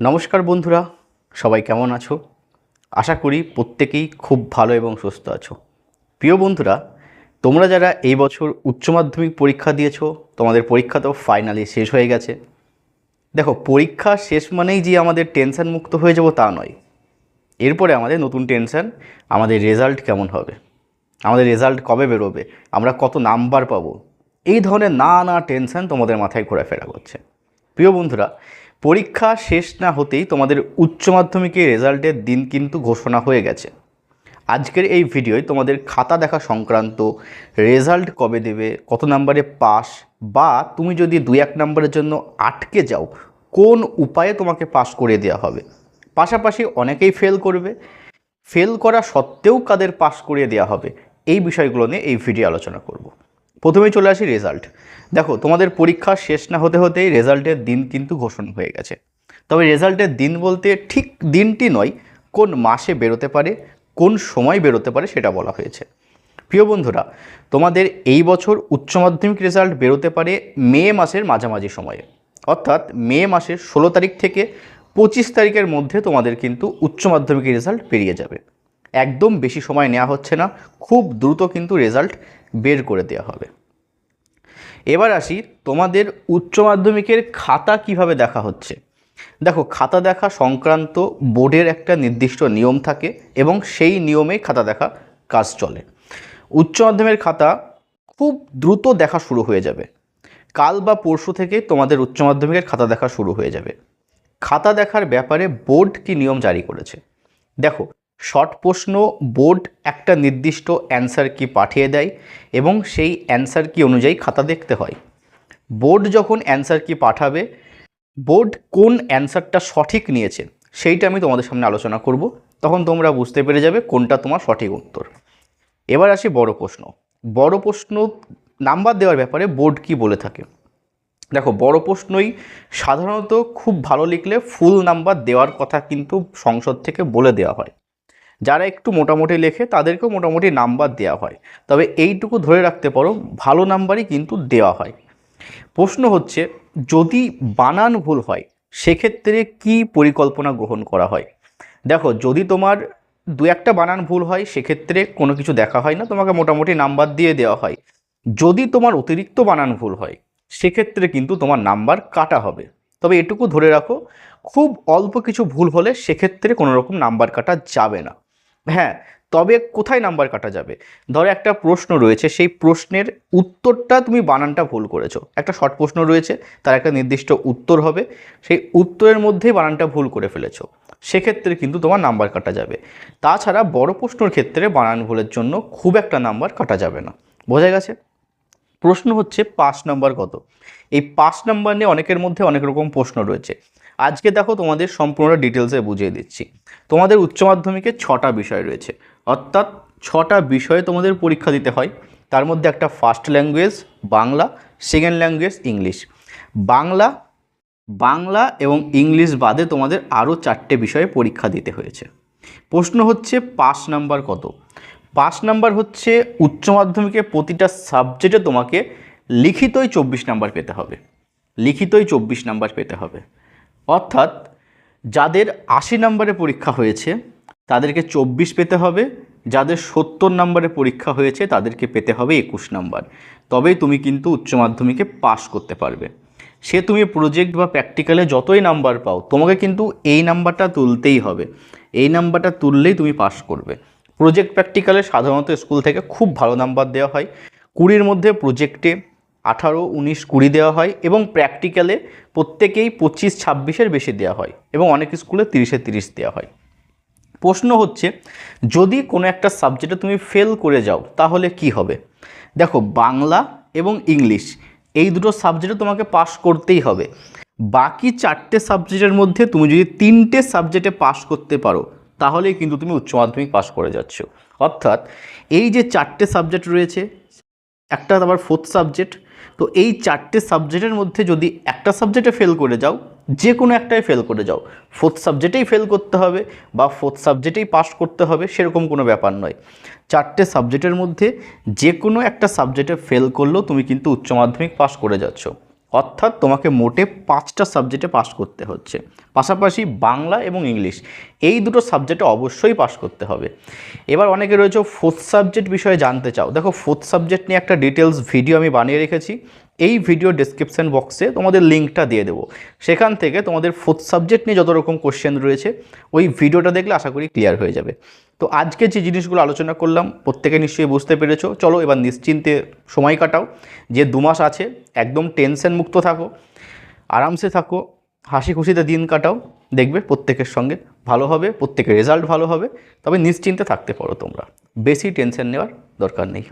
নমস্কার বন্ধুরা, সবাই কেমন আছো? আশা করি প্রত্যেকেই খুব ভালো এবং সুস্থ আছো। প্রিয় বন্ধুরা, তোমরা যারা এই বছর উচ্চ মাধ্যমিক পরীক্ষা দিয়েছ, তোমাদের পরীক্ষা তো ফাইনালি শেষ হয়ে গেছে। দেখো, পরীক্ষা শেষ মানেই যে আমাদের টেনশন মুক্ত হয়ে যাব তা নয়। এরপরে আমাদের নতুন টেনশন আমাদের রেজাল্ট কেমন হবে? আমাদের রেজাল্ট কবে বেরোবে? আমরা কত নাম্বার পাবো? এই ধরনের না না টেনশন তোমাদের মাথায় ঘোরাফেরা করছে। প্রিয় বন্ধুরা পরীক্ষা শেষ না হতেই তোমাদের উচ্চ মাধ্যমিকের রেজাল্টের দিন কিন্তু ঘোষণা হয়ে গেছে। আজকের এই ভিডিওয় তোমাদের খাতা দেখা সংক্রান্ত রেজাল্ট কবে দেবে, কত নম্বরে পাস বা তুমি যদি দুই এক নম্বরের জন্য আটকে যাও, কোন উপায়ে তোমাকে পাস করে দেওয়া হবে? পাশাপাশি অনেকেই ফেল করবে। ফেল করা সত্ত্বেও কাদের পাস করিয়ে দেওয়া হবে? এই বিষয়গুলো নিয়ে এই ভিডিও আলোচনা করব। প্রথমেই চলে আসি রেজাল্ট দেখো, তোমাদের পরীক্ষা শেষ না হতে হতেই রেজাল্টের দিন কিন্তু ঘোষণা হয়ে গেছে। তবে রেজাল্টের দিন বলতে ঠিক দিনটি নয়, কোন মাসে বেরোতে পারে, কোন সময় বেরোতে পারে সেটা বলা হয়েছে। প্রিয় বন্ধুরা, তোমাদের এই বছর উচ্চ মাধ্যমিক রেজাল্ট বেরোতে পারে মে মাসের মাঝামাঝি সময়ে। অর্থাৎ মে মাসের ষোলো তারিখ থেকে পঁচিশ তারিখের মধ্যে তোমাদের কিন্তু উচ্চ মাধ্যমিকের রেজাল্ট বেরিয়ে যাবে। একদম বেশি সময় নেওয়া হচ্ছে না, খুব দ্রুত কিন্তু রেজাল্ট বের করে দেওয়া হবে। এবার আসি তোমাদের উচ্চ মাধ্যমিকের খাতা কীভাবে দেখা হচ্ছে। দেখো, খাতা দেখা সংক্রান্ত বোর্ডের একটা নির্দিষ্ট নিয়ম থাকে এবং সেই নিয়মেই খাতা দেখা কাজ চলে। উচ্চ মাধ্যমিকের খাতা খুব দ্রুত দেখা শুরু হয়ে যাবে। কাল বা পরশু থেকে তোমাদের উচ্চ মাধ্যমিকের খাতা দেখা শুরু হয়ে যাবে। খাতা দেখার ব্যাপারে বোর্ড কি নিয়ম জারি করেছে? দেখো শর্ট প্রশ্ন, বোর্ড একটা নির্দিষ্ট অ্যান্সার কি পাঠিয়ে দেয় এবং সেই অ্যান্সার কি অনুযায়ী খাতা দেখতে হয়। বোর্ড যখন অ্যান্সার কি পাঠাবে, বোর্ড কোন অ্যান্সারটা সঠিক নিয়েছে সেইটা আমি তোমাদের সামনে আলোচনা করব। তখন তোমরা বুঝতে পেরে যাবে কোনটা তোমার সঠিক উত্তর। এবার আসি বড় প্রশ্ন। বড় প্রশ্ন নাম্বার দেওয়ার ব্যাপারে বোর্ড কি বলে থাকে? দেখো, বড় প্রশ্নই সাধারণত খুব ভালো লিখলে ফুল নাম্বার দেওয়ার কথা কিন্তু সংসদ থেকে বলে দেওয়া হয়। যারা একটু মোটামুটি লেখে তাদেরকেও মোটামুটি নাম্বার দেওয়া হয়। তবে এইটুকু ধরে রাখতে পারো, ভালো নাম্বারই কিন্তু দেওয়া হয়। প্রশ্ন হচ্ছে, যদি বানান ভুল হয়, সেক্ষেত্রে কি পরিকল্পনা গ্রহণ করা হয়? দেখো, যদি তোমার দু একটা বানান ভুল হয়, সেক্ষেত্রে কোনো কিছু দেখা হয় না, তোমাকে মোটামুটি নাম্বার দিয়ে দেওয়া হয়। যদি তোমার অতিরিক্ত বানান ভুল হয়, সেক্ষেত্রে কিন্তু তোমার নাম্বার কাটা হবে। তবে এটুকু ধরে রাখো, খুব অল্প কিছু ভুল হলে সেক্ষেত্রে কোনো রকম নাম্বার কাটা যাবে না। হ্যাঁ তবে কোথায় নাম্বার কাটা যাবে? ধরো একটা প্রশ্ন রয়েছে, সেই প্রশ্নের উত্তরটা তুমি বানানটা ভুল করেছ। একটা শর্ট প্রশ্ন রয়েছে, তার একটা নির্দিষ্ট উত্তর হবে, সেই উত্তরের মধ্যেই বানানটা ভুল করে ফেলেছো। সেক্ষেত্রে কিন্তু তোমার নাম্বার কাটা যাবে। তাছাড়া বড় প্রশ্নর ক্ষেত্রে বানান ভুলের জন্য খুব একটা নাম্বার কাটা যাবে না। বোঝা গেছে? প্রশ্ন হচ্ছে পাঁচ নাম্বার কত? এই পাঁচ নাম্বার নিয়ে অনেকের মধ্যে অনেক রকম প্রশ্ন রয়েছে। আজকে দেখো তোমাদের সম্পূর্ণ ডিটেলসে বুঝিয়ে দিচ্ছি। তোমাদের উচ্চ মাধ্যমিকে ছটা বিষয় রয়েছে। অর্থাৎ ছটা বিষয়ে তোমাদের পরীক্ষা দিতে হয়। তার মধ্যে একটা first language Bangla second language English Bangla Bangla এবং ইংলিশ বাদে তোমাদের আরও চারটে বিষয়ে পরীক্ষা দিতে হয়েছে। প্রশ্ন হচ্ছে পাস নাম্বার কত? পাস নাম্বার হচ্ছে উচ্চ মাধ্যমিকে প্রতিটা সাবজেক্টে তোমাকে লিখিতই চব্বিশ নাম্বার পেতে হবে। লিখিতই চব্বিশ নাম্বার পেতে হবে। অর্থাৎ যাদের আশি নম্বরে পরীক্ষা হয়েছে, তাদেরকে চব্বিশ পেতে হবে। যাদের সত্তর নম্বরে পরীক্ষা হয়েছে, তাদেরকে পেতে হবে একুশ নাম্বার। তবেই তুমি কিন্তু উচ্চ মাধ্যমিকে পাস করতে পারবে। সে তুমি প্রজেক্ট বা প্র্যাকটিক্যালে যতই নাম্বার পাও, তোমাকে কিন্তু এই নাম্বারটা তুলতেই হবে। এই নাম্বারটা তুললেই তুমি পাস করবে। প্রজেক্ট প্র্যাকটিক্যালে সাধারণত স্কুল থেকে খুব ভালো নাম্বার দেওয়া হয়। কুড়ির মধ্যে প্রজেক্টে আঠারো, উনিশ, কুড়ি দেওয়া হয় এবং প্র্যাকটিক্যালে প্রত্যেকেই পঁচিশ, ছাব্বিশের বেশি দেওয়া হয় এবং অনেক স্কুলে তিরিশে তিরিশ দেওয়া হয়। প্রশ্ন হচ্ছে, যদি কোনো একটা সাবজেক্টে তুমি ফেল করে যাও, তাহলে কি হবে? দেখো, বাংলা এবং ইংলিশ, এই দুটো সাবজেক্টে তোমাকে পাস করতেই হবে। বাকি চারটে সাবজেক্টের মধ্যে তুমি যদি তিনটে সাবজেক্টে পাস করতে পারো, তাহলেই কিন্তু তুমি উচ্চ মাধ্যমিক পাস করে যাচ্ছ। অর্থাৎ, এই যে চারটে সাবজেক্ট রয়েছে, একটা আবার ফোর্থ সাবজেক্ট তো এই চারটে সাবজেক্টের মধ্যে যদি একটা সাবজেক্টে ফেল করে যাও যে কোনো একটাই ফেল করে যাও। ফোর্থ সাবজেক্টেই ফেল করতে হবে বা ফোর্থ সাবজেক্টেই পাস করতে হবে, সেরকম কোনো ব্যাপার নয়। চারটে সাবজেক্টের মধ্যে যে কোনো একটা সাবজেক্টে ফেল করলেও তুমি কিন্তু উচ্চ মাধ্যমিক পাস করে যাচ্ছ। অর্থাৎ তোমাকে মোটে পাঁচটা সাবজেক্টে পাস করতে হচ্ছে। পাশাপাশি বাংলা এবং ইংলিশ, এই দুটো সাবজেক্টে অবশ্যই পাস করতে হবে। এবার অনেকে রয়েছে ফোর্থ সাবজেক্ট বিষয়ে জানতে চাও। দেখো ফোর্থ সাবজেক্ট নিয়ে একটা ডিটেলস ভিডিও আমি বানিয়ে রেখেছি। এই ভিডিও ডিসক্রিপশন বক্সে তোমাদের লিঙ্কটা দিয়ে দেবো। সেখান থেকে তোমাদের ফোর্থ সাবজেক্ট নিয়ে যত রকম কোশ্চেন রয়েছে, ওই ভিডিওটা দেখলে আশা করি ক্লিয়ার হয়ে যাবে। তো আজকে যে জিনিসগুলো আলোচনা করলাম, প্রত্যেকে নিশ্চয়ই বুঝতে পেরেছ। চলো এবার নিশ্চিন্তে সময় কাটাও। যে দু মাস আছে, একদম টেনশন মুক্ত থাকো। আরামসে থাকো। হাসি খুশিতে দিন কাটাও। দেখবে প্রত্যেকের সঙ্গে ভালো হবে, প্রত্যেকের রেজাল্ট ভালো হবে। তবে নিশ্চিন্তে থাকতে পারো তোমরা। বেশি টেনশন নেওয়ার দরকার নেই।